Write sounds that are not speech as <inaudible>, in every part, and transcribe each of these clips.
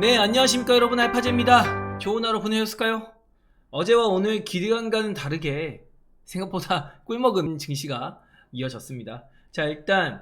네, 안녕하십니까 여러분 알파제입니다. 좋은 하루 보내셨을까요? 어제와 오늘 기대감과는 다르게 생각보다 <laughs> 꿀먹은 증시가 이어졌습니다. 자, 일단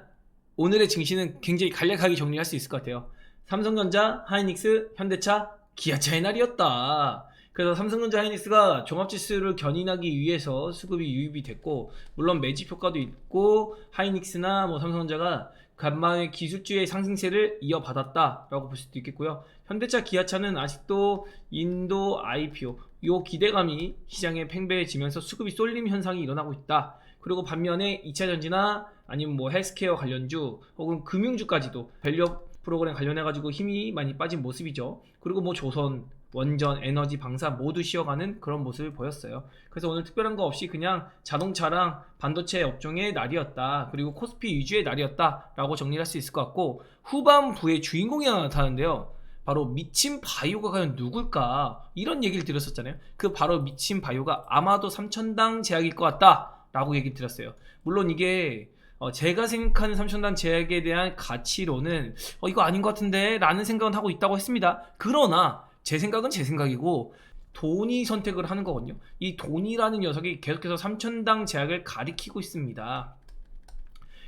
오늘의 증시는 굉장히 간략하게 정리할 수 있을 것 같아요. 삼성전자, 하이닉스, 현대차, 기아차의 날이었다. 그래서 삼성전자 하이닉스가 종합지수를 견인하기 위해서 수급이 유입이 됐고 물론 매집 효과도 있고 하이닉스나 뭐 삼성전자가 간만에 기술주의 상승세를 이어받았다라고 볼 수도 있겠고요. 현대차, 기아차는 아직도 인도 IPO 요 기대감이 시장에 팽배해지면서 수급이 쏠림 현상이 일어나고 있다. 그리고 반면에 2차 전지나 아니면 뭐 헬스케어 관련주 혹은 금융주까지도 밸류업 프로그램 관련해가지고 힘이 많이 빠진 모습이죠. 그리고 뭐 조선, 원전, 에너지, 방사 모두 쉬어가는 그런 모습을 보였어요. 그래서 오늘 특별한 거 없이 그냥 자동차랑 반도체 업종의 날이었다. 그리고 코스피 위주의 날이었다 라고 정리를 할수 있을 것 같고 후반부에 주인공이 하나 나타나는데요. 바로 미친 바이오가 과연 누굴까? 이런 얘기를 드렸었잖아요. 그 바로 미친 바이오가 아마도 3천당 제약일 것 같다 라고 얘기 드렸어요. 물론 이게 어, 제가 생각하는 3천당 제약에 대한 가치로는 어, 이거 아닌 것 같은데 라는 생각은 하고 있다고 했습니다. 그러나 제 생각은 제 생각이고 돈이 선택을 하는 거거든요. 이 돈이라는 녀석이 계속해서 3천당 제약을 가리키고 있습니다.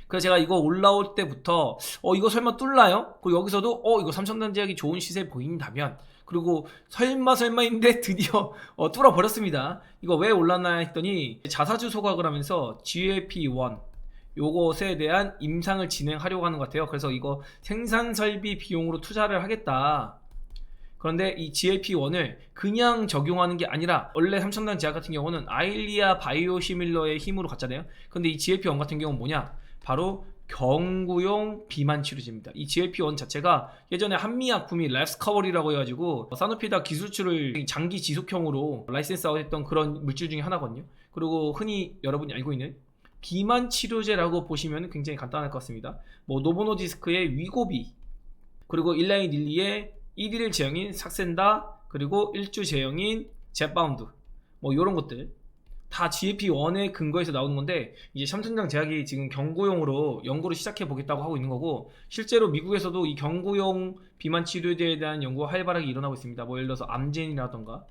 그래서 제가 이거 올라올 때부터 어 이거 설마 뚫나요? 그리고 여기서도 어 이거 3천당 제약이 좋은 시세 보인다면 그리고 설마 설마인데 <laughs> 드디어 어, 뚫어 버렸습니다. 이거 왜 올랐나 했더니 자사주 소각을 하면서 GLP-1 요것에 대한 임상을 진행하려고 하는 것 같아요. 그래서 이거 생산 설비 비용으로 투자를 하겠다. 그런데 이 GLP-1을 그냥 적용하는 게 아니라 원래 삼천당 제약 같은 경우는 아일리아 바이오시밀러의 힘으로 갔잖아요. 근데 이 GLP-1 같은 경우는 뭐냐? 바로 경구용 비만 치료제입니다. 이 GLP-1 자체가 예전에 한미약품이 랩스커버리라고 해가지고 사노피다 기술출을 장기 지속형으로 라이센스 아웃 했던 그런 물질 중에 하나거든요. 그리고 흔히 여러분이 알고 있는 비만 치료제라고 보시면 굉장히 간단할 것 같습니다. 뭐 노보노디스크의 위고비 그리고 일라이 닐리의 1일 제형인 삭센다 그리고 1주 제형인 제바운드 뭐 이런 것들 다 GLP-1의 근거에서 나오는 건데 이제 삼천장 제약이 지금 경구용으로 연구를 시작해 보겠다고 하고 있는 거고 실제로 미국에서도 이 경구용 비만 치료제에 대한 연구가 활발하게 일어나고 있습니다. 뭐 예를 들어서 암젠이라던가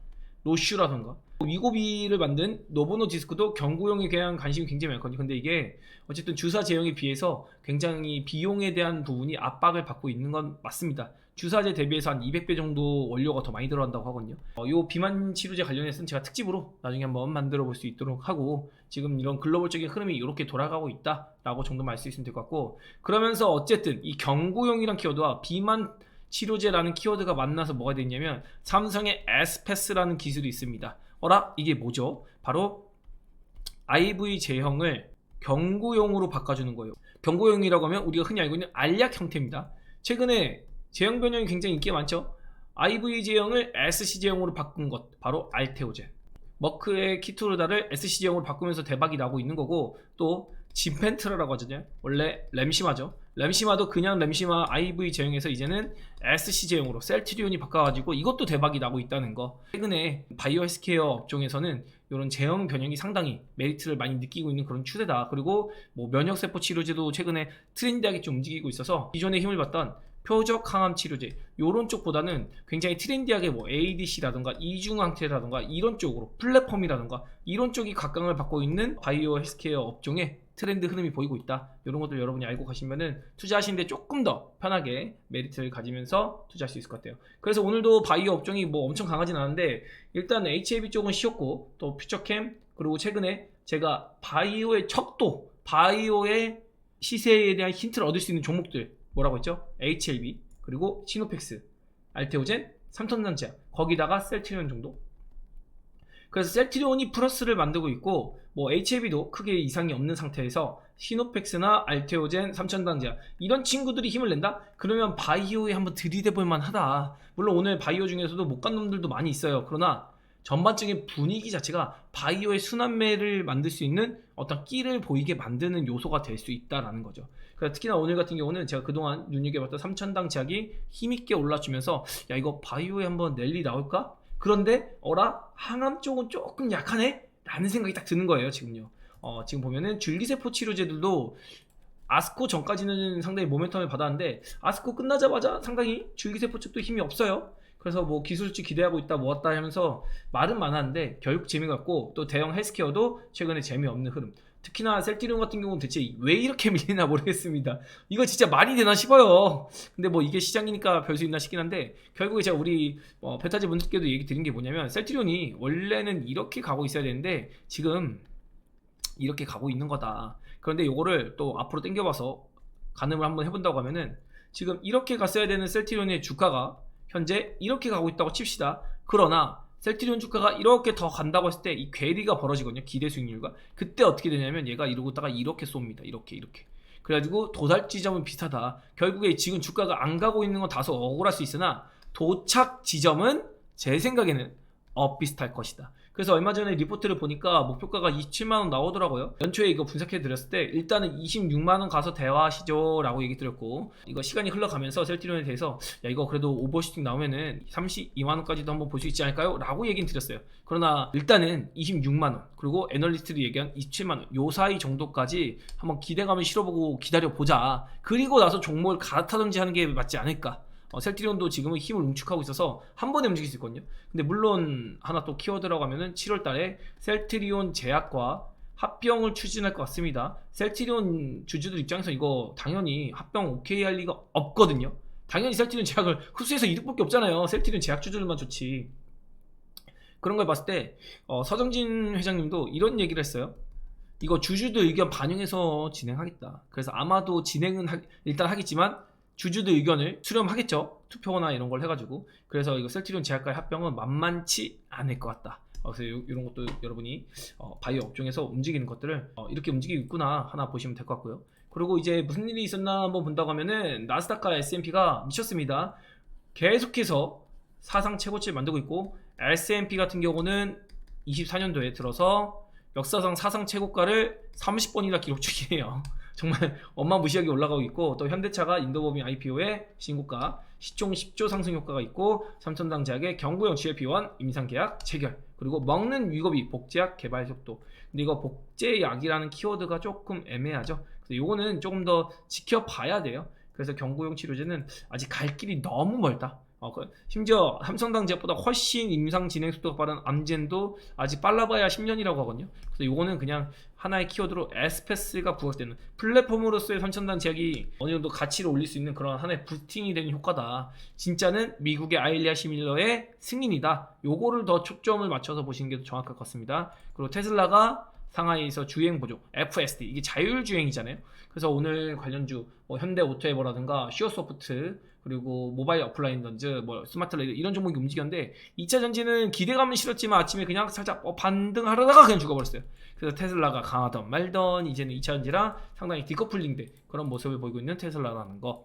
로슈라던가 위고비를 만든 노보노 디스크도 경구용에 대한 관심이 굉장히 많거든요. 근데 이게 어쨌든 주사 제형에 비해서 굉장히 비용에 대한 부분이 압박을 받고 있는 건 맞습니다. 주사제 대비해서 한 200배 정도 원료가 더 많이 들어간다고 하거든요. 어, 요 비만 치료제 관련해서는 제가 특집으로 나중에 한번 만들어 볼 수 있도록 하고 지금 이런 글로벌적인 흐름이 이렇게 돌아가고 있다라고 정도만 알 수 있으면 될 것 같고 그러면서 어쨌든 이 경구용이란 키워드와 비만 치료제라는 키워드가 만나서 뭐가 됐냐면 삼성의 에스페스라는 기술이 있습니다. 어라 이게 뭐죠? 바로 IV 제형을 경구용으로 바꿔주는 거예요. 경구용이라고 하면 우리가 흔히 알고 있는 알약 형태입니다. 최근에 제형 변형이 굉장히 인기가 많죠. IV 제형을 SC 제형으로 바꾼 것 바로 알테오젠. 머크의 키투르다를 SC 제형으로 바꾸면서 대박이 나고 있는 거고 또 진펜트라라고 하잖아요. 원래 램시마죠. 램시마도 그냥 램시마 IV 제형에서 이제는 SC 제형으로 셀트리온이 바꿔가지고 이것도 대박이 나고 있다는 거. 최근에 바이오 헬스케어 업종에서는 이런 제형 변형이 상당히 메리트를 많이 느끼고 있는 그런 추세다. 그리고 뭐 면역세포 치료제도 최근에 트렌디하게 좀 움직이고 있어서 기존에 힘을 받던 표적 항암 치료제 요런 쪽보다는 굉장히 트렌디하게 뭐 ADC라든가 이중항체라든가 이런 쪽으로 플랫폼이라든가 이런 쪽이 각광을 받고 있는 바이오 헬스케어 업종에 트렌드 흐름이 보이고 있다. 이런 것들 여러분이 알고 가시면은 투자하시는데 조금 더 편하게 메리트를 가지면서 투자할 수 있을 것 같아요. 그래서 오늘도 바이오 업종이 뭐 엄청 강하진 않은데 일단 HAB 쪽은 쉬었고 또 퓨처캠 그리고 최근에 제가 바이오의 척도 바이오의 시세에 대한 힌트를 얻을 수 있는 종목들 뭐라고 했죠? HLB 그리고 시노펙스 알테오젠 삼천전자 거기다가 셀트리온 정도 그래서 셀트리온이 플러스를 만들고 있고 뭐 HLB도 크게 이상이 없는 상태에서 시노펙스나 알테오젠, 삼천당자 이런 친구들이 힘을 낸다? 그러면 바이오에 한번 들이대 볼 만 하다. 물론 오늘 바이오 중에서도 못 간 놈들도 많이 있어요. 그러나 전반적인 분위기 자체가 바이오의 순환매를 만들 수 있는 어떤 끼를 보이게 만드는 요소가 될 수 있다라는 거죠. 그래서 특히나 오늘 같은 경우는 제가 그동안 눈여겨봤던 삼천당 제약이 힘있게 올라주면서 야 이거 바이오에 한번 랠리 나올까? 그런데 어라 항암 쪽은 조금 약하네? 라는 생각이 딱 드는 거예요 지금요. 어, 지금 보면은 줄기세포 치료제들도 아스코 전까지는 상당히 모멘텀을 받았는데 아스코 끝나자마자 상당히 줄기세포 쪽도 힘이 없어요. 그래서 뭐 기술주 기대하고 있다 모았다 하면서 말은 많았는데 결국 재미가 없고 또 대형 헬스케어도 최근에 재미없는 흐름. 특히나 셀티리온 같은 경우는 대체 왜 이렇게 <laughs> 밀리나 모르겠습니다. 이거 진짜 말이 되나 싶어요. 근데 뭐 이게 시장이니까 별 수 있나 싶긴 한데 결국에 제가 우리 어, 베타즈 분들께도 얘기 드린 게 뭐냐면 셀티리온이 원래는 이렇게 가고 있어야 되는데 지금 이렇게 가고 있는 거다. 그런데 요거를 또 앞으로 당겨봐서 가늠을 한번 해본다고 하면은 지금 이렇게 갔어야 되는 셀티리온의 주가가 현재 이렇게 가고 있다고 칩시다. 그러나 셀티리온 주가가 이렇게 더 간다고 했을 때 이 괴리가 벌어지거든요. 기대 수익률과. 그때 어떻게 되냐면 얘가 이러고 있다가 이렇게 쏩니다. 이렇게 이렇게. 그래가지고 도달 지점은 비슷하다. 결국에 지금 주가가 안 가고 있는 건 다소 억울할 수 있으나 도착 지점은 제 생각에는 어 비슷할 것이다. 그래서 얼마 전에 리포트를 보니까 목표가가 27만 원 나오더라고요. 연초에 이거 분석해 드렸을 때 일단은 26만 원 가서 대화하시죠 라고 얘기 드렸고 이거 시간이 흘러가면서 셀티리온에 대해서 야 이거 그래도 오버슈팅 나오면은 32만 원까지도 한번 볼 수 있지 않을까요?라고 얘기는 드렸어요. 그러나 일단은 26만 원 그리고 애널리스트들이 얘기한 27만 원 요 사이 정도까지 한번 기대감을 실어보고 기다려 보자. 그리고 나서 종목을 갈아타든지 하는 게 맞지 않을까. 어, 셀티리온도 지금은 힘을 응축하고 있어서 한 번에 움직일 수 있거든요. 근데 물론 하나 또 키워드라고 하면은 7월 달에 셀트리온 제약과 합병을 추진할 것 같습니다. 셀트리온 주주들 입장에서 이거 당연히 합병 오케이 할 리가 없거든요. 당연히 셀트리온 제약을 흡수해서 이득 볼 게 없잖아요. 셀트리온 제약 주주들만 좋지. 그런 걸 봤을 때 어, 서정진 회장님도 이런 얘기를 했어요. 이거 주주들 의견 반영해서 진행하겠다. 그래서 아마도 진행은 하- 일단 하겠지만 주주들 의견을 수렴하겠죠. 투표나 이런 걸 해가지고. 그래서 이거 셀트리온 제약과의 합병은 만만치 않을 것 같다. 어, 그래서 요- 이런 것도 여러분이 어, 바이오 업종에서 움직이는 것들을 어, 이렇게 움직이고 있구나 하나 보시면 될 것 같고요. 그리고 이제 무슨 일이 있었나 한번 본다고 하면은 나스닥과 S&P가 미쳤습니다. 계속해서 사상 최고치를 만들고 있고 S&P 같은 경우는 24년도에 들어서 역사상 사상 최고가를 30번이나 기록 중이에요. 정말 <laughs> 엄마 무시하게 올라가고 있고 또 현대차가 인도법인 IPO의 신고가 시총 10조 상승 효과가 있고 삼천당 제약의 경구형 GLP-1 임상 계약 체결 그리고 먹는 위고비 복제약 개발 속도. 근데 이거 복제약이라는 키워드가 조금 애매하죠. 그래서 요거는 조금 더 지켜봐야 돼요. 그래서 경구용 치료제는 아직 갈 길이 너무 멀다 어, 그- 심지어 삼성당 제약보다 훨씬 임상 진행 속도가 빠른 암젠도 아직 빨라봐야 10년이라고 하거든요 그래서 요거는 그냥 하나의 키워드로 에스페스가 부각되는 플랫폼으로서의 선천단 제약이 어느 정도 가치를 올릴 수 있는 그런 하나의 부팅이 되는 효과다. 진짜는 미국의 아일리아 시밀러의 승인이다. 요거를 더 초점을 맞춰서 보시는 게더 정확할 것 같습니다. 그리고 테슬라가 상하이에서 주행 보조 FSD 이게 자율주행이잖아요. 그래서 오늘 관련주 뭐 현대 오토에버라든가 슈어소프트 그리고 모바일 어플라인 던즈 뭐 스마트 레이더 이런 종목이 움직였는데 2차 전지는 기대감은 실었지만 아침에 그냥 살짝 어, 반등하려다가 그냥 죽어버렸어요. 그래서 테슬라가 강하던 말던 이제는 2차 전지랑 상당히 디커플링된 그런 모습을 보이고 있는 테슬라라는 거.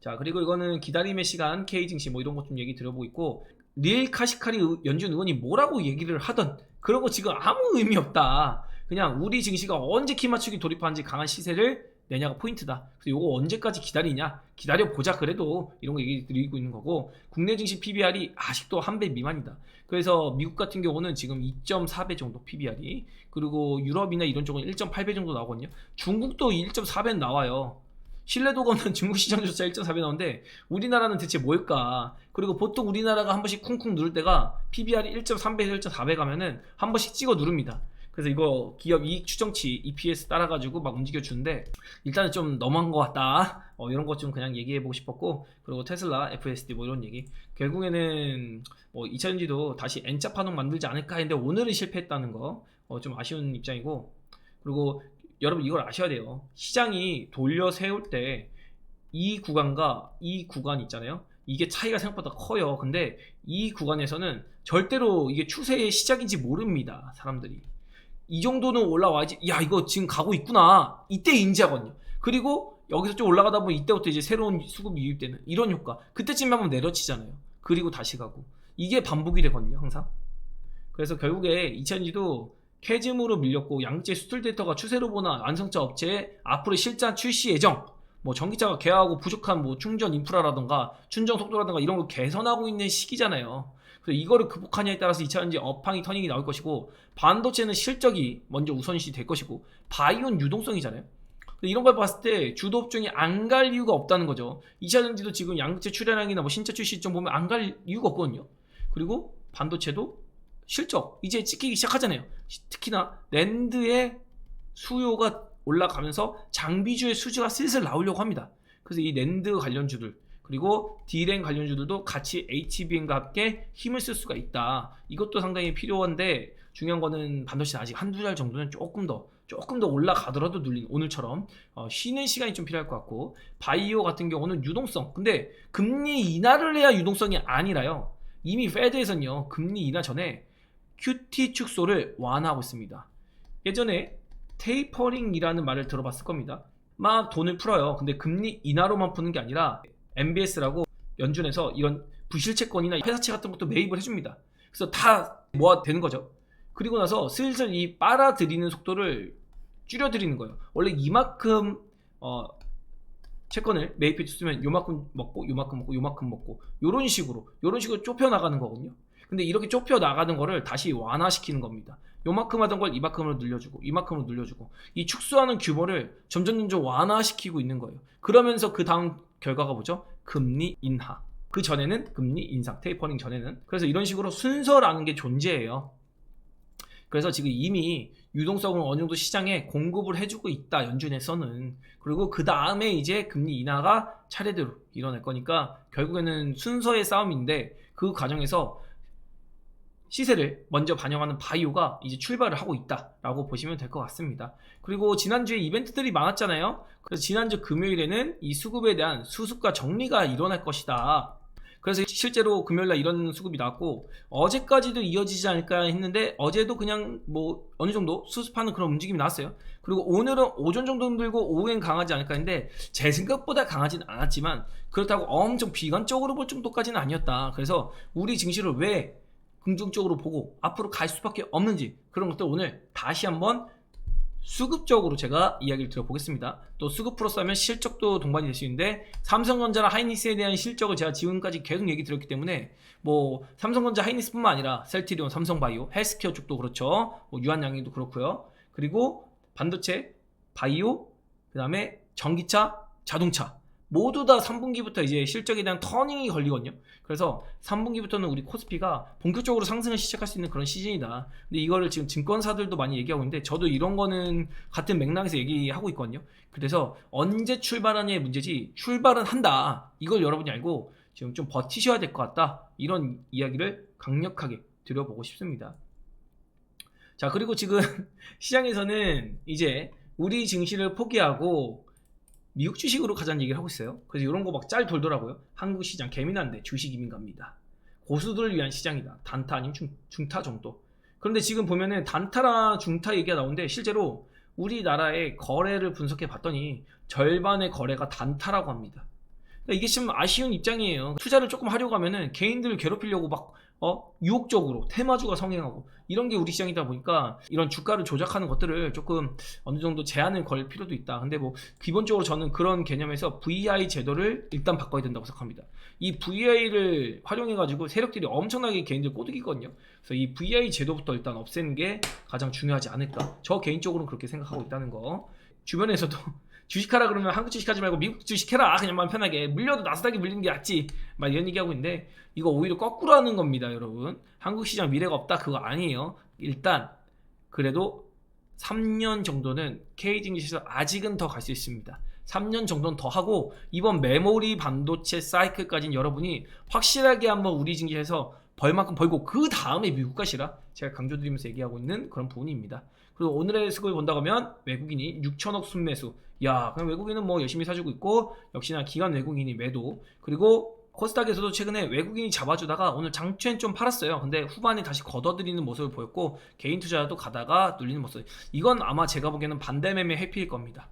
자 그리고 이거는 기다림의 시간 K 증시 뭐 이런 것 좀 얘기 들어보고 있고 리엘 카시카리 의- 연준 의원이 뭐라고 얘기를 하던 거 지금 아무 의미 없다. 그냥 우리 증시가 언제 키 맞추기 돌입하는지 강한 시세를 내냐가 포인트다. 그래서 요거 언제까지 기다리냐? 기다려 보자 그래도 이런 거 얘기 드리고 있는 거고 국내 증시 PBR이 아직도 한 배 미만이다. 그래서 미국 같은 경우는 지금 2.4배 정도 PBR이 그리고 유럽이나 이런 쪽은 1.8배 정도 나오거든요. 중국도 1.4배 나와요. 신뢰도가 없는 <laughs> 중국 시장조차 1.4배 나오는데 우리나라는 대체 뭘까? 그리고 보통 우리나라가 한 번씩 쿵쿵 누를 때가 PBR이 1.3배에서 1.4배 가면은 한 번씩 찍어 누릅니다. 그래서 이거 기업 이익 추정치 EPS 따라가지고 막 움직여 주는데 일단은 좀 너무한 것 같다. 어, 이런 것 좀 그냥 얘기해 보고 싶었고 그리고 테슬라, FSD 뭐 이런 얘기 결국에는 뭐 2차전지도 다시 N자 파동 만들지 않을까 했는데 오늘은 실패했다는 거 어, 좀 아쉬운 입장이고 그리고 여러분 이걸 아셔야 돼요. 시장이 돌려 세울 때 이 구간과 이 구간 있잖아요. 이게 차이가 생각보다 커요. 근데 이 구간에서는 절대로 이게 추세의 시작인지 모릅니다. 사람들이. 이 정도는 올라와야지. 야, 이거 지금 가고 있구나. 이때 인지하거든요. 그리고 여기서 좀 올라가다 보면 이때부터 이제 새로운 수급이 유입되는 이런 효과. 그때쯤 하면 내려치잖아요. 그리고 다시 가고. 이게 반복이 되거든요, 항상. 그래서 결국에 2000지도 캐즘으로 밀렸고 양재 수출 데이터가 추세로 보나 완성차 업체의 앞으로 실전 출시 예정 뭐 전기차가 개화하고 부족한 뭐 충전 인프라라든가 충전 속도라든가 이런 걸 개선하고 있는 시기잖아요. 그래서 이거를 극복하냐에 따라서 2차전지 업황이 터닝이 나올 것이고 반도체는 실적이 먼저 우선시 될 것이고 바이오는 유동성이잖아요. 이런 걸 봤을 때 주도 업종이 안 갈 이유가 없다는 거죠. 2차전지도 지금 양극재 출하량이나 뭐 신차 출시 시점 보면 안 갈 이유가 없거든요. 그리고 반도체도 실적 이제 찍히기 시작하잖아요. 시- 특히나 랜드의 수요가 올라가면서 장비주의 수지가 슬슬 나오려고 합니다. 그래서 이 랜드 관련주들 그리고 D램 관련주들도 같이 HBM과 함께 힘을 쓸 수가 있다. 이것도 상당히 필요한데 중요한 거는 반도체 아직 한두 달 정도는 조금 더 조금 더 올라가더라도 눌린 오늘처럼 어, 쉬는 시간이 좀 필요할 것 같고 바이오 같은 경우는 유동성 근데 금리 인하를 해야 유동성이 아니라요 이미 페드에서는요 금리 인하 전에 QT 축소를 완화하고 있습니다. 예전에 테이퍼링이라는 말을 들어봤을 겁니다. 막 돈을 풀어요. 근데 금리 인하로만 푸는 게 아니라 MBS라고 연준에서 이런 부실채권이나 회사채 같은 것도 매입을 해줍니다. 그래서 다 모아 되는 거죠. 그리고 나서 슬슬 이 빨아들이는 속도를 줄여드리는 거예요. 원래 이만큼 어, 채권을 매입해 줬으면 요만큼 먹고 요만큼 먹고 요만큼 먹고 요런 식으로 요런 식으로 좁혀 나가는 거거든요. 근데 이렇게 좁혀 나가는 거를 다시 완화시키는 겁니다. 요만큼 하던 걸 이만큼으로 늘려주고 이만큼으로 늘려주고 이 축소하는 규모를 점점 점점 완화시키고 있는 거예요. 그러면서 그 다음 결과가 뭐죠? 금리 인하. 그 전에는 금리 인상, 테이퍼링 전에는 그래서 이런 식으로 순서라는 게 존재해요. 그래서 지금 이미 유동성을 어느 정도 시장에 공급을 해주고 있다 연준에서는 그리고 그 다음에 이제 금리 인하가 차례대로 일어날 거니까 결국에는 순서의 싸움인데 그 과정에서 시세를 먼저 반영하는 바이오가 이제 출발을 하고 있다라고 보시면 될 것 같습니다. 그리고 지난주에 이벤트들이 많았잖아요. 그래서 지난주 금요일에는 이 수급에 대한 수습과 정리가 일어날 것이다. 그래서 실제로 금요일날 이런 수급이 나왔고 어제까지도 이어지지 않을까 했는데 어제도 그냥 뭐 어느 정도 수습하는 그런 움직임이 나왔어요. 그리고 오늘은 오전 정도 흔들고 오후엔 강하지 않을까 했는데 제 생각보다 강하지는 않았지만 그렇다고 엄청 비관적으로 볼 정도까지는 아니었다. 그래서 우리 증시를 왜 긍정적으로 보고 앞으로 갈 수밖에 없는지 그런 것들 오늘 다시 한번 수급적으로 제가 이야기를 드려보겠습니다. 또 수급 플러스 하면 실적도 동반이 될 수 있는데 삼성전자나 하이닉스에 대한 실적을 제가 지금까지 계속 얘기 드렸기 때문에 뭐 삼성전자 하이닉스뿐만 아니라 셀트리온, 삼성바이오, 헬스케어 쪽도 그렇죠. 뭐 유한양행도 그렇고요. 그리고 반도체, 바이오, 그 다음에 전기차, 자동차 모두 다 3분기부터 이제 실적에 대한 터닝이 걸리거든요. 그래서 3분기부터는 우리 코스피가 본격적으로 상승을 시작할 수 있는 그런 시즌이다. 근데 이거를 지금 증권사들도 많이 얘기하고 있는데 저도 이런 거는 같은 맥락에서 얘기하고 있거든요. 그래서 언제 출발하냐의 문제지 출발은 한다. 이걸 여러분이 알고 지금 좀 버티셔야 될 것 같다. 이런 이야기를 강력하게 드려보고 싶습니다. 자, 그리고 지금 <laughs> 시장에서는 이제 우리 증시를 포기하고 미국 주식으로 가자는 얘기를 하고 있어요. 그래서 이런 거 막 짤 돌더라고요. 한국 시장 개민한데 주식 이민 갑니다. 고수들을 위한 시장이다. 단타 아니면 중, 중타 정도. 그런데 지금 보면은 단타나 중타 얘기가 나오는데 실제로 우리나라의 거래를 분석해 봤더니 절반의 거래가 단타라고 합니다. 그러니까 이게 좀 아쉬운 입장이에요. 투자를 조금 하려고 하면은 개인들을 괴롭히려고 막 어, 유혹적으로 테마주가 성행하고 이런 게 우리 시장이다 보니까 이런 주가를 조작하는 것들을 조금 어느 정도 제한을 걸 필요도 있다. 근데 뭐 기본적으로 저는 그런 개념에서 VI 제도를 일단 바꿔야 된다고 생각합니다. 이 VI를 활용해 가지고 세력들이 엄청나게 개인들 꼬드기거든요. 그래서 이 VI 제도부터 일단 없애는 게 가장 중요하지 않을까. 저 개인적으로는 그렇게 생각하고 있다는 거. 주변에서도 주식하라 그러면 한국 주식하지 말고 미국 주식해라. 그냥 마음 편하게. 물려도 나스닥이 물리는 게 낫지. 막 이런 얘기하고 있는데 이거 오히려 거꾸로 하는 겁니다 여러분. 한국 시장 미래가 없다. 그거 아니에요. 일단 그래도 3년 정도는 K증시에서 아직은 더 갈 수 있습니다. 3년 정도는 더 하고 이번 메모리 반도체 사이클까지는 여러분이 확실하게 한번 우리 증시에서 벌만큼 벌고 그 다음에 미국 가시라. 제가 강조드리면서 얘기하고 있는 그런 부분입니다. 그리고 오늘의 수급을 본다고 하면 외국인이 6천억 순매수. 야, 그냥 외국인은 뭐 열심히 사주고 있고 역시나 기관 외국인이 매도. 그리고 코스닥에서도 최근에 외국인이 잡아주다가 오늘 장券좀 팔았어요. 근데 후반에 다시 걷어들이는 모습을 보였고 개인 투자도 가다가 눌리는 모습. 이건 아마 제가 보기에는 반대 매매 회피일 겁니다.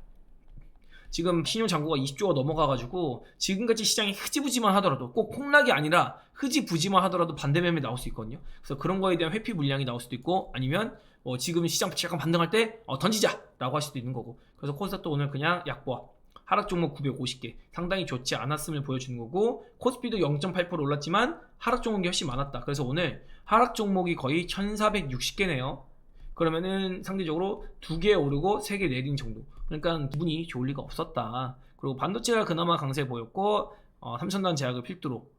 지금 신용 잔고가 20조가 넘어가가지고 지금같이 시장이 흐지부지만 하더라도 꼭 폭락이 아니라 흐지부지만 하더라도 반대 매매 나올 수 있거든요. 그래서 그런 거에 대한 회피 물량이 나올 수도 있고 아니면 뭐 지금 시장 약간 반등할 때 어, 던지자라고 할 수도 있는 거고. 그래서 코스닥도 오늘 그냥 약보합 하락 종목 950개 상당히 좋지 않았음을 보여주는 거고 코스피도 0.8% 올랐지만 하락 종목이 훨씬 많았다. 그래서 오늘 하락 종목이 거의 1460개네요. 그러면은 상대적으로 두 개 오르고 세 개 내린 정도. 그러니까 기분이 좋을 리가 없었다. 그리고 반도체가 그나마 강세 보였고 어, 삼성단 제약을 필두로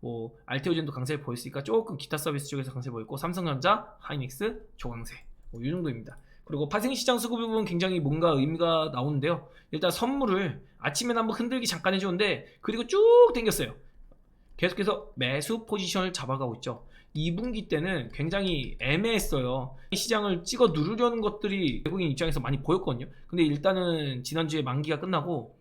뭐 알테오젠도 강세 보였으니까 조금 기타 서비스 쪽에서 강세 보였고 삼성전자, 하이닉스, 조강세 뭐 이 정도입니다. 그리고 파생시장 수급 부분 굉장히 뭔가 의미가 나오는데요. 일단 선물을 아침에 한번 흔들기 잠깐 해주는데 그리고 쭉 당겼어요. 계속해서 매수 포지션을 잡아가고 있죠. 2분기 때는 굉장히 애매했어요. 시장을 찍어 누르려는 것들이 외국인 입장에서 많이 보였거든요. 근데 일단은 지난주에 만기가 끝나고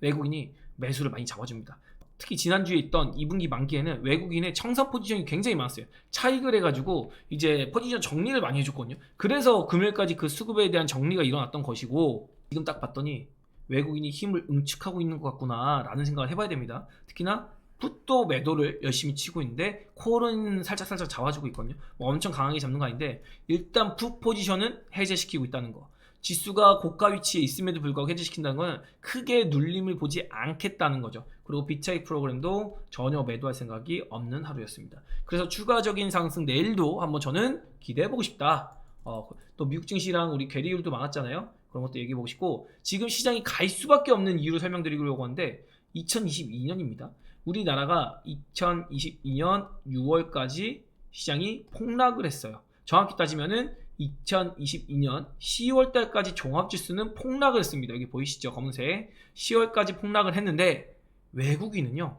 외국인이 매수를 많이 잡아줍니다. 특히 지난주에 있던 2분기 만기에는 외국인의 청산 포지션이 굉장히 많았어요. 차익을 해가지고 이제 포지션 정리를 많이 해줬거든요. 그래서 금요일까지 그 수급에 대한 정리가 일어났던 것이고 지금 딱 봤더니 외국인이 힘을 응축하고 있는 것 같구나 라는 생각을 해봐야 됩니다. 특히나 풋도 매도를 열심히 치고 있는데 콜은 살짝 살짝 잡아주고 있거든요. 뭐 엄청 강하게 잡는 거 아닌데 일단 풋 포지션은 해제시키고 있다는 거. 지수가 고가 위치에 있음에도 불구하고 해제시킨다는 건 크게 눌림을 보지 않겠다는 거죠. 그리고 비차익 프로그램도 전혀 매도할 생각이 없는 하루였습니다. 그래서 추가적인 상승 내일도 한번 저는 기대해보고 싶다. 어, 또 미국 증시랑 우리 괴리율도 많았잖아요. 그런 것도 얘기해보고 싶고 지금 시장이 갈 수밖에 없는 이유를 설명드리려고 하는데 2022년입니다. 우리나라가 2022년 6월까지 시장이 폭락을 했어요. 정확히 따지면은 2022년 10월 달까지 종합 지수는 폭락을 했습니다. 여기 보이시죠? 검은색. 10월까지 폭락을 했는데 외국인은요.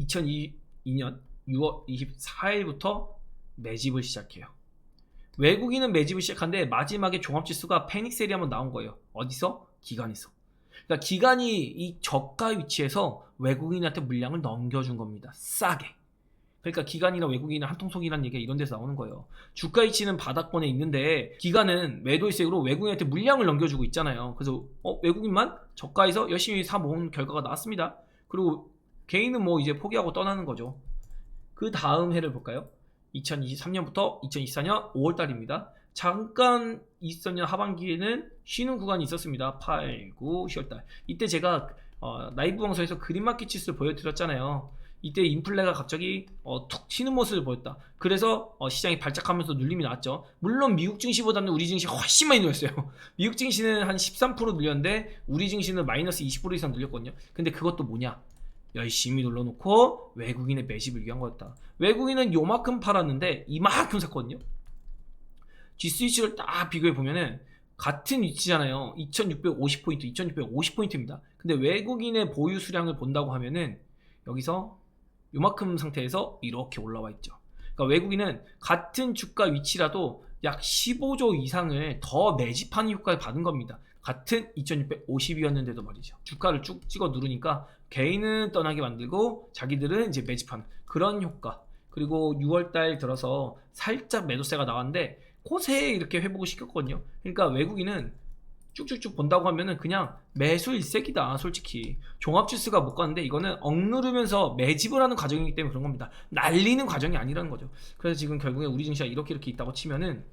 2022년 6월 24일부터 매집을 시작해요. 외국인은 매집을 시작한데 마지막에 종합 지수가 패닉 셀이 한번 나온 거예요. 어디서? 기관에서. 그러니까 기관이 이 저가 위치에서 외국인한테 물량을 넘겨준 겁니다. 싸게. 그러니까 기관이나 외국인은 한통속이라는 얘기가 이런 데서 나오는 거예요. 주가 위치는 바닥권에 있는데 기관은 매도일색으로 외국인한테 물량을 넘겨주고 있잖아요. 그래서 어, 외국인만 저가에서 열심히 사 모은 결과가 나왔습니다. 그리고 개인은 뭐 이제 포기하고 떠나는 거죠. 그 다음 해를 볼까요? 2023년부터 2024년 5월 달입니다. 잠깐 23년 하반기에는 쉬는 구간이 있었습니다. 8, 9, 10월 달. 이때 제가 어, 라이브 방송에서 그린마켓 지수를 보여드렸잖아요. 이때 인플레가 갑자기 어, 툭 튀는 모습을 보였다. 그래서 어, 시장이 발작하면서 눌림이 나왔죠. 물론 미국 증시보다는 우리 증시 훨씬 많이 눌렸어요. <laughs> 미국 증시는 한 13% 눌렸는데 우리 증시는 마이너스 20% 이상 눌렸거든요. 근데 그것도 뭐냐? 열심히 눌러놓고 외국인의 매집을 위한 거였다. 외국인은 요만큼 팔았는데 이만큼 샀거든요. 지수 위치를 딱 비교해 보면은 같은 위치잖아요. 2650포인트, 2650포인트입니다. 근데 외국인의 보유 수량을 본다고 하면은 여기서 요만큼 상태에서 이렇게 올라와 있죠. 그러니까 외국인은 같은 주가 위치라도 약 15조 이상을 더 매집하는 효과를 받은 겁니다. 같은 2650이었는데도 말이죠. 주가를 쭉 찍어 누르니까 개인은 떠나게 만들고 자기들은 이제 매집하는 그런 효과. 그리고 6월달 들어서 살짝 매도세가 나왔는데 고세 이렇게 회복을 시켰거든요. 그러니까 외국인은 쭉쭉쭉 본다고 하면은 그냥 매수 일색이다 솔직히. 종합지수가 못 가는데 이거는 억누르면서 매집을 하는 과정이기 때문에 그런 겁니다. 날리는 과정이 아니라는 거죠. 그래서 지금 결국에 우리 증시가 이렇게 이렇게 있다고 치면은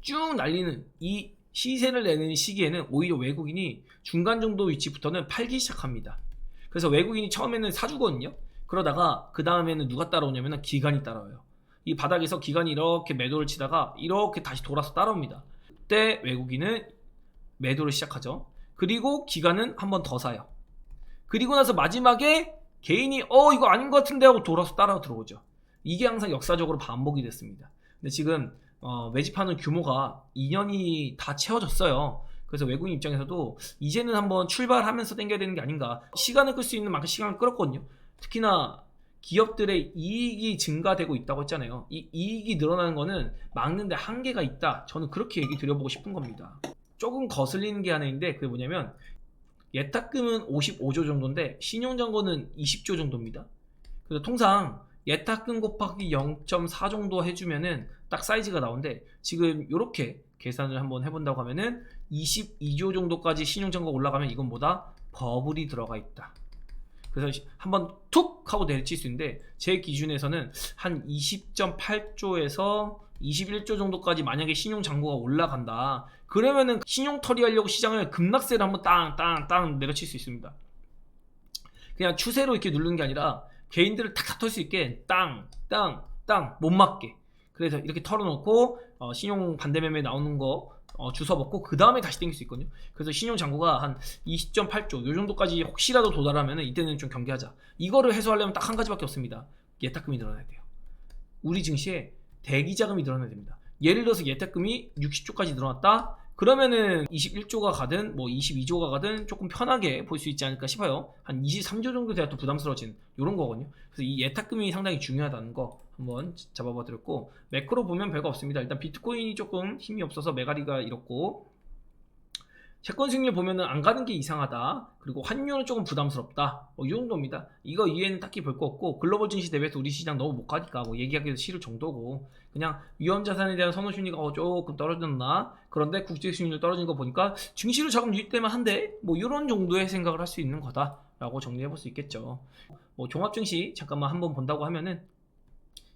쭉 날리는 이 시세를 내는 시기에는 오히려 외국인이 중간 정도 위치부터는 팔기 시작합니다. 그래서 외국인이 처음에는 사주거든요. 그러다가 그 다음에는 누가 따라오냐면 기관이 따라와요. 이 바닥에서 기관이 이렇게 매도를 치다가 이렇게 다시 돌아서 따라옵니다. 그때 외국인은 매도를 시작하죠. 그리고 기간은 한 번 더 사요. 그리고 나서 마지막에 개인이 어 이거 아닌 것 같은데 하고 돌아서 따라 들어오죠. 이게 항상 역사적으로 반복이 됐습니다. 근데 지금 어, 매집하는 규모가 2년이 다 채워졌어요. 그래서 외국인 입장에서도 이제는 한번 출발하면서 땡겨야 되는 게 아닌가. 시간을 끌 수 있는 만큼 시간을 끌었거든요. 특히나 기업들의 이익이 증가되고 있다고 했잖아요. 이 이익이 늘어나는 거는 막는데 한계가 있다. 저는 그렇게 얘기 드려보고 싶은 겁니다. 조금 거슬리는 게 하나 있는데 그게 뭐냐면 예탁금은 55조 정도인데 신용잔고는 20조 정도입니다. 그래서 통상 예탁금 곱하기 0.4 정도 해주면은 딱 사이즈가 나오는데 지금 이렇게 계산을 한번 해본다고 하면은 22조 정도까지 신용잔고가 올라가면 이건 뭐다? 버블이 들어가 있다. 그래서 한번 툭 하고 내리칠 수 있는데 제 기준에서는 한 20.8조에서 21조 정도까지 만약에 신용 잔고가 올라간다. 그러면은 신용 처리하려고 시장을 급락세를 한번 땅땅땅 내려칠 수 있습니다. 그냥 추세로 이렇게 누르는 게 아니라 개인들을 탁탁 털 수 있게 땅, 땅, 땅 못 맞게. 그래서 이렇게 털어놓고 어, 신용 반대매매 나오는 거 어, 주워 먹고 그 다음에 다시 땡길 수 있거든요. 그래서 신용 잔고가 한 20.8조 요 정도까지 혹시라도 도달하면 이때는 좀 경계하자. 이거를 해소하려면 딱 한 가지밖에 없습니다. 예탁금이 늘어나야 돼요. 우리 증시에 대기 자금이 늘어나야 됩니다. 예를 들어서 예탁금이 60조까지 늘어났다. 그러면은 21조가 가든 뭐 22조가 가든 조금 편하게 볼 수 있지 않을까 싶어요. 한 23조 정도 돼야 또 부담스러워진 이런 거거든요. 그래서 이 예탁금이 상당히 중요하다는 거 한번 잡아봐 드렸고 매크로 보면 별거 없습니다. 일단 비트코인이 조금 힘이 없어서 메가리가 이렇고 채권 수익률 보면은 안 가는 게 이상하다. 그리고 환율은 조금 부담스럽다. 뭐 이 정도입니다. 이거 이외에는 딱히 볼 거 없고 글로벌 증시 대비해서 우리 시장 너무 못 가니까 뭐 얘기하기도 싫을 정도고 그냥 위험 자산에 대한 선호 심리가 어, 조금 떨어졌나 그런데 국제 수익률 떨어진 거 보니까 증시로 자금 유입되면 한데 뭐 이런 정도의 생각을 할 수 있는 거다라고 정리해 볼 수 있겠죠. 뭐 종합 증시 잠깐만 한번 본다고 하면은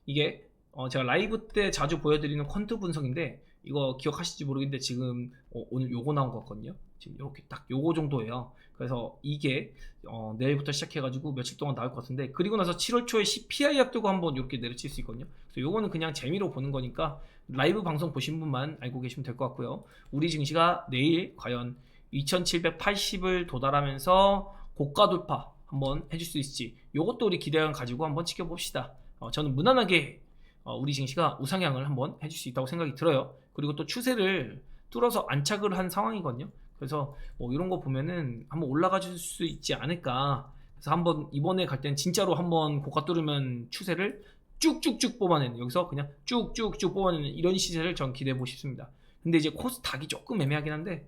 이게 어, 제가 라이브 때 자주 보여드리는 퀀트 분석인데 이거 기억하실지 모르겠는데 지금 어, 오늘 요거 나온 것 같거든요. 지금 이렇게 딱 요거 정도예요. 그래서 이게 어, 내일부터 시작해가지고 며칠 동안 나올 것 같은데 그리고 나서 7월 초에 CPI 앞두고 한번 이렇게 내려칠 수 있거든요. 그래서 요거는 그냥 재미로 보는 거니까 라이브 방송 보신 분만 알고 계시면 될 것 같고요. 우리 증시가 내일 과연 2780을 도달하면서 고가 돌파 한번 해줄 수 있을지 요것도 우리 기대감 가지고 한번 지켜봅시다. 어, 저는 무난하게 어, 우리 증시가 우상향을 한번 해줄 수 있다고 생각이 들어요. 그리고 또 추세를 뚫어서 안착을 한 상황이거든요. 그래서 뭐 이런 거 보면은 한번 올라가 줄 수 있지 않을까. 그래서 한번 이번에 갈땐 진짜로 한번 고가 뚫으면 추세를 쭉쭉쭉 뽑아내는 여기서 그냥 쭉쭉쭉 뽑아내는 이런 시세를 전 기대해 보고 싶습니다. 근데 이제 코스닥이 조금 애매하긴 한데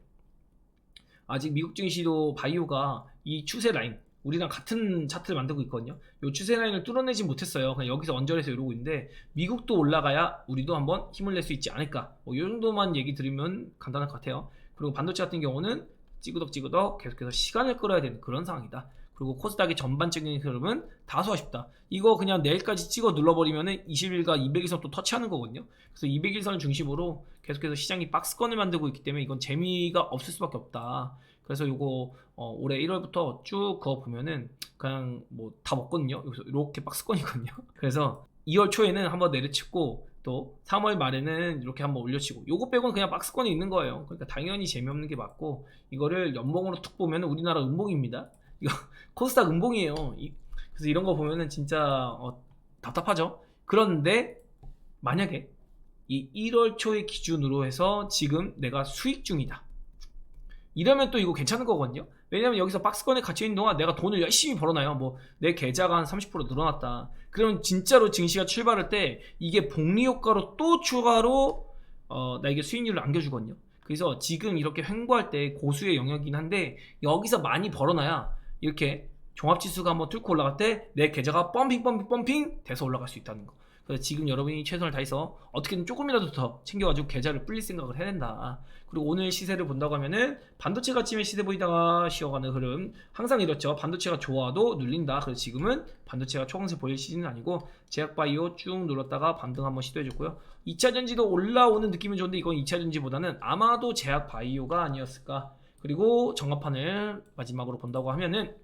아직 미국 증시도 바이오가 이 추세 라인 우리랑 같은 차트를 만들고 있거든요. 이 추세 라인을 뚫어내지 못했어요. 그냥 여기서 언저리에서 이러고 있는데 미국도 올라가야 우리도 한번 힘을 낼 수 있지 않을까. 뭐 이 정도만 얘기 드리면 간단할 것 같아요. 그리고 반도체 같은 경우는 찌그덕찌그덕 계속해서 시간을 끌어야 되는 그런 상황이다. 그리고 코스닥의 전반적인 흐름은 다소 아쉽다. 이거 그냥 내일까지 찍어 눌러버리면은 20일과 200일선 또 터치하는 거거든요. 그래서 200일선 중심으로 계속해서 시장이 박스권을 만들고 있기 때문에 이건 재미가 없을 수밖에 없다. 그래서 이거 어, 올해 1월부터 쭉 그거 보면은 그냥 뭐 다 먹거든요. 여기서 이렇게 박스권이거든요. <laughs> 그래서 2월 초에는 한번 내려치고 또 3월 말에는 이렇게 한번 올려치고 요거 빼고는 그냥 박스권이 있는 거예요. 그러니까 당연히 재미없는 게 맞고 이거를 연봉으로 툭 보면 우리나라 음봉입니다. <laughs> 이거 코스닥 음봉이에요. 이- 그래서 이런 거 보면은 진짜 어, 답답하죠. 그런데 만약에 이 1월 초의 기준으로 해서 지금 내가 수익 중이다. 이러면 또 이거 괜찮은 거거든요. 왜냐면 여기서 박스권에 갇혀 있는 동안 내가 돈을 열심히 벌어놔요. 뭐 내 계좌가 한 30% 늘어났다. 그러면 진짜로 증시가 출발할 때 이게 복리 효과로 또 추가로 어, 나에게 수익률을 안겨주거든요. 그래서 지금 이렇게 횡보할 때 고수의 영역이긴 한데 여기서 많이 벌어놔야 이렇게 종합지수가 한번 뚫고 올라갈 때 내 계좌가 펌핑 펌핑 펌핑 돼서 올라갈 수 있다는 거. 그래서 지금 여러분이 최선을 다해서 어떻게든 조금이라도 더 챙겨가지고 계좌를 불릴 생각을 해야 된다. 그리고 오늘 시세를 본다고 하면은 반도체 가치면 시세 보이다가 쉬어가는 흐름 항상 이렇죠. 반도체가 좋아도 눌린다. 그래서 지금은 반도체가 초강세 보일 시즌은 아니고 제약바이오 쭉 눌렀다가 반등 한번 시도해줬고요. 2차 전지도 올라오는 느낌은 좋은데 이건 2차 전지보다는 아마도 제약바이오가 아니었을까. 그리고 정합판을 마지막으로 본다고 하면은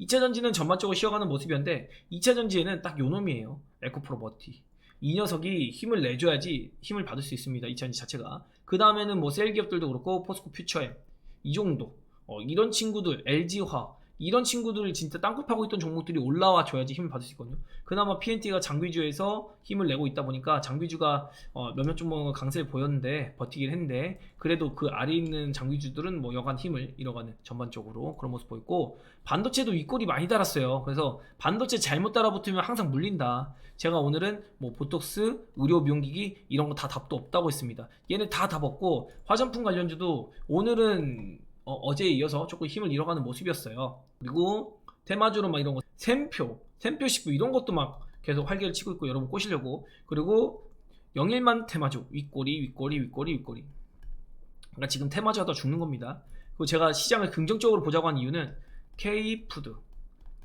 2차 전지는 전반적으로 쉬어가는 모습이었는데 2차 전지에는 딱 요놈이에요. 에코프로 버티. 이 녀석이 힘을 내줘야지 힘을 받을 수 있습니다. 2차 전지 자체가. 그 다음에는 뭐 셀 기업들도 그렇고 포스코 퓨처엠 이 정도. 어, 이런 친구들 LG화 이런 친구들을 진짜 땅굴 파고 있던 종목들이 올라와 줘야지 힘을 받을 수 있거든요. 그나마 PNT가 장비주에서 힘을 내고 있다 보니까 장비주가 어, 몇몇 종목은 강세를 보였는데 버티긴 했는데 그래도 그 아래 있는 장비주들은 뭐 여간 힘을 잃어가는 전반적으로 그런 모습 보였고 반도체도 윗골이 많이 달았어요. 그래서 반도체 잘못 달아붙으면 항상 물린다. 제가 오늘은 뭐 보톡스, 의료 미용기기 이런 거 다 답도 없다고 했습니다. 얘네 다 답 없고 화장품 관련주도 오늘은 어, 제에 이어서 조금 힘을 잃어가는 모습이었어요. 그리고 테마주로 막 이런 거 샘표, 샘표 19 이런 것도 막 계속 활개를 치고 있고 여러분 꼬시려고 그리고 영일만 테마주 윗꼬리 윗꼬리 윗꼬리 윗꼬리 그러니까 지금 테마주가 더 죽는 겁니다. 그리고 제가 시장을 긍정적으로 보자고 한 이유는 K푸드,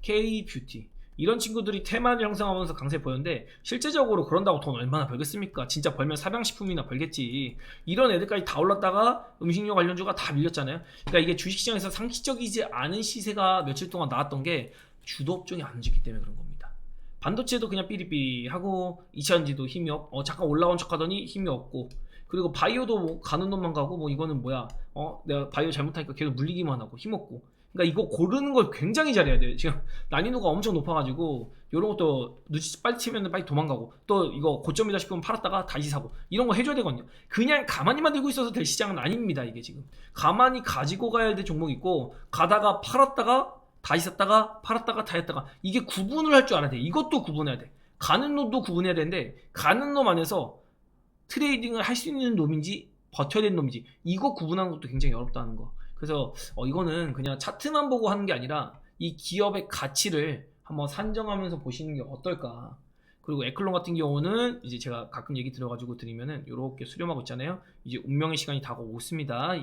K뷰티 이런 친구들이 테마를 형성하면서 강세 보였는데 실제적으로 그런다고 돈 얼마나 벌겠습니까? 진짜 벌면 사양식품이나 벌겠지. 이런 애들까지 다 올랐다가 음식료 관련주가 다 밀렸잖아요. 그러니까 이게 주식시장에서 상식적이지 않은 시세가 며칠 동안 나왔던 게 주도 업종이 안 움직이기 때문에 그런 겁니다. 반도체도 그냥 삐리삐리하고 2차전지도 힘이 없, 어 잠깐 올라온 척하더니 힘이 없고 그리고 바이오도 뭐 가는 놈만 가고 뭐 이거는 뭐야 어 내가 바이오 잘못하니까 계속 물리기만 하고 힘 없고 그러니까 이거 고르는 걸 굉장히 잘해야 돼요. 지금 <laughs> 난이도가 엄청 높아가지고 이런 것도 눈치 빨리 치면 빨리 도망가고 또 이거 고점이다 싶으면 팔았다가 다시 사고 이런 거 해줘야 되거든요. 그냥 가만히만 들고 있어서 될 시장은 아닙니다 이게 지금. 가만히 가지고 가야 될 종목이 있고 가다가 팔았다가 다시 샀다가 팔았다가 다시 샀다가 이게 구분을 할 줄 알아야 돼. 이것도 구분해야 돼. 가는 놈도 구분해야 되는데 가는 놈 안에서 트레이딩을 할 수 있는 놈인지 버텨야 되는 놈인지 이거 구분하는 것도 굉장히 어렵다는 거 그래서 어, 이거는 그냥 차트만 보고 하는 게 아니라 이 기업의 가치를 한번 산정하면서 보시는 게 어떨까? 그리고 에클론 같은 경우는 이제 제가 가끔 얘기 들어가지고 드리면은 이렇게 수렴하고 있잖아요. 이제 운명의 시간이 다가오습니다.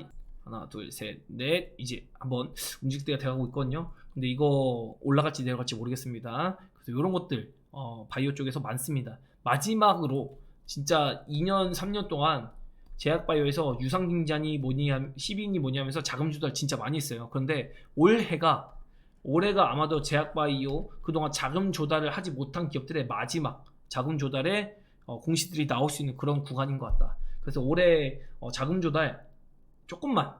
하나 둘 셋 넷. 이제 한번 움직일 때가 돼가고 있거든요. 근데 이거 올라갈지 내려갈지 모르겠습니다. 그래서 이런 것들 어, 바이오 쪽에서 많습니다. 마지막으로 진짜 2년 3년 동안 제약바이오에서 유상증자니 뭐니 함- 12인이 뭐니 하면서 자금 조달 진짜 많이 했어요 그런데 올해가 올해가 아마도 제약바이오 그동안 자금 조달을 하지 못한 기업들의 마지막 자금 조달에 어, 공시들이 나올 수 있는 그런 구간인 것 같다 그래서 올해 어, 자금 조달 조금만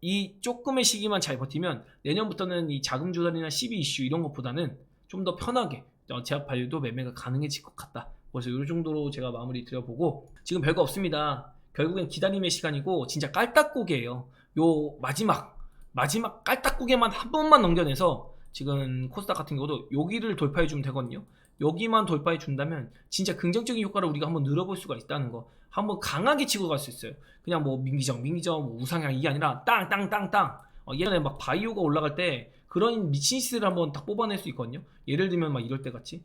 이 조금의 시기만 잘 버티면 내년부터는 이 자금 조달이나 12 이슈 이런 것보다는 좀 더 편하게 어, 제약 발효도 매매가 가능해질 것 같다. 그래서 이 정도로 제가 마무리 드려보고 지금 별거 없습니다. 결국엔 기다림의 시간이고 진짜 깔딱고개예요. 요 마지막 마지막 깔딱고개만 한 번만 넘겨내서 지금 코스닥 같은 경우도 여기를 돌파해 주면 되거든요. 여기만 돌파해 준다면 진짜 긍정적인 효과를 우리가 한번 늘어볼 수가 있다는 거. 한번 강하게 치고 갈 수 있어요. 그냥 뭐 민기정, 민기정, 뭐 우상향 이게 아니라 땅 땅 땅 땅. 어, 예전에 막 바이오가 올라갈 때 그런 미친 시세를 한번 딱 뽑아낼 수 있거든요. 예를 들면 막 이럴 때 같이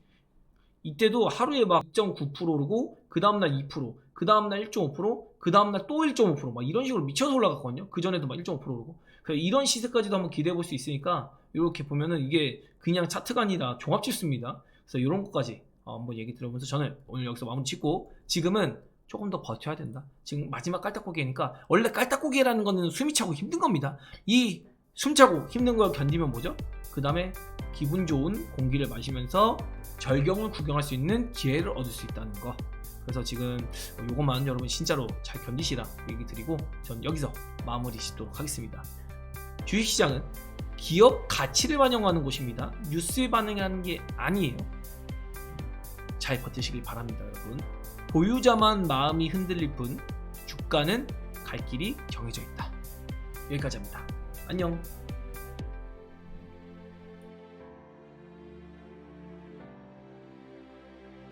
이때도 하루에 막 2.9% 오르고 그 다음날 2%, 그 다음날 1.5%, 그 다음날 또 1.5%막 이런 식으로 미쳐서 올라갔거든요. 그 전에도 막 1.5% 오르고 그래서 이런 시세까지도 한번 기대해 볼 수 있으니까 이렇게 보면은 이게 그냥 차트가 아니라 종합 지수입니다. 그래서 이런 것까지 어, 한번 얘기 들어보면서 저는 오늘 여기서 마무리 짓고 지금은 조금 더 버텨야 된다. 지금 마지막 깔딱고기니까 원래 깔딱고기라는 거는 숨이 차고 힘든 겁니다. 이 숨차고 힘든 걸 견디면 뭐죠? 그 다음에 기분 좋은 공기를 마시면서 절경을 구경할 수 있는 기회를 얻을 수 있다는 거. 그래서 지금 요것만 여러분 진짜로 잘 견디시라 얘기 드리고 전 여기서 마무리 짓도록 하겠습니다. 주식시장은 기업 가치를 반영하는 곳입니다. 뉴스에 반영하는 게 아니에요. 잘 버티시길 바랍니다, 여러분. 보유자만 마음이 흔들릴 뿐 주가는 갈 길이 정해져 있다. 여기까지 합니다. 안녕.